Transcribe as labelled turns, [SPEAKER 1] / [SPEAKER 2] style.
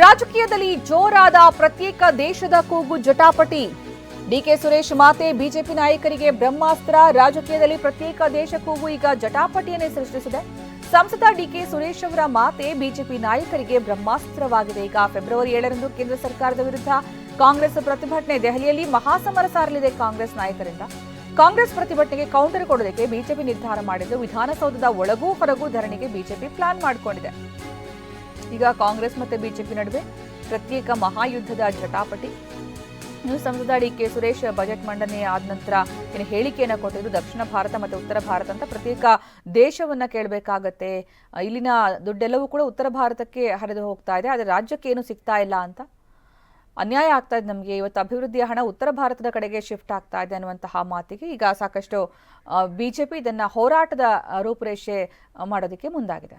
[SPEAKER 1] ರಾಜಕೀಯದಲ್ಲಿ ಜೋರಾದ ಪ್ರತ್ಯೇಕ ದೇಶದ ಕೂಗು ಜಟಾಪಟಿ. ಡಿಕೆ ಸುರೇಶ್ ಮಾತೆ, ಬಿಜೆಪಿ ನಾಯಕರಿಗೆ ಬ್ರಹ್ಮಾಸ್ತ್ರ, ರಾಜಕೀಯದಲ್ಲಿ ಪ್ರತ್ಯೇಕ ದೇಶ ಕೂಗು ಈಗ ಜಟಾಪಟಿಯನ್ನೇ ಸೃಷ್ಟಿಸಿದೆ. ಸಂಸದ ಡಿಕೆ ಸುರೇಶ್ ಅವರ ಮಾತೆ, ಬಿಜೆಪಿ ನಾಯಕರಿಗೆ ಬ್ರಹ್ಮಾಸ್ತ್ರವಾಗಿದೆ. ಈಗ ಫೆಬ್ರವರಿ ಏಳರಂದು ಕೇಂದ್ರ ಸರ್ಕಾರದ ವಿರುದ್ಧ ಕಾಂಗ್ರೆಸ್ ಪ್ರತಿಭಟನೆ ದೆಹಲಿಯಲ್ಲಿ ಮಹಾಸಮರ ಸಾರಲಿದೆ ಕಾಂಗ್ರೆಸ್ ನಾಯಕರಿಂದ. ಕಾಂಗ್ರೆಸ್ ಪ್ರತಿಭಟನೆಗೆ ಕೌಂಟರ್ ಕೊಡೋದಕ್ಕೆ ಬಿಜೆಪಿ ನಿರ್ಧಾರ ಮಾಡಿದ್ದು, ವಿಧಾನಸೌಧದ ಒಳಗೂ ಹೊರಗೂ ಧರಣಿಗೆ ಬಿಜೆಪಿ ಪ್ಲಾನ್ ಮಾಡಿಕೊಂಡಿದೆ. ಈಗ ಕಾಂಗ್ರೆಸ್ ಮತ್ತು ಬಿಜೆಪಿ ನಡುವೆ ಪ್ರತ್ಯೇಕ ಮಹಾಯುದ್ಧದ ಜಟಾಪಟಿ. ಇನ್ನು ಸಂಸದ ಡಿ ಕೆ ಸುರೇಶ್ ಬಜೆಟ್ ಮಂಡನೆ ಆದ ನಂತರ ಏನು ಹೇಳಿಕೆಯನ್ನು ಕೊಟ್ಟಿದ್ದು ದಕ್ಷಿಣ ಭಾರತ ಮತ್ತು ಉತ್ತರ ಭಾರತ ಅಂತ ಪ್ರತ್ಯೇಕ ದೇಶವನ್ನ ಕೇಳಬೇಕಾಗತ್ತೆ. ಇಲ್ಲಿನ ದುಡ್ಡೆಲ್ಲವೂ ಕೂಡ ಉತ್ತರ ಭಾರತಕ್ಕೆ ಹರಿದು ಹೋಗ್ತಾ ಇದೆ. ಆದರೆ ರಾಜ್ಯಕ್ಕೆ ಏನು ಸಿಗ್ತಾ ಇಲ್ಲ ಅಂತ? ಅನ್ಯಾಯ ಆಗ್ತಾ ಇದೆ ನಮಗೆ. ಇವತ್ತು ಅಭಿವೃದ್ಧಿಯ ಹಣ ಉತ್ತರ ಭಾರತದ ಕಡೆಗೆ ಶಿಫ್ಟ್ ಆಗ್ತಾ ಇದೆ ಅನ್ನುವಂತಹ ಮಾತಿಗೆ ಈಗ ಸಾಕಷ್ಟು ಬಿಜೆಪಿ ಇದನ್ನು ಹೋರಾಟದ ರೂಪುರೇಷೆ ಮಾಡೋದಕ್ಕೆ ಮುಂದಾಗಿದೆ.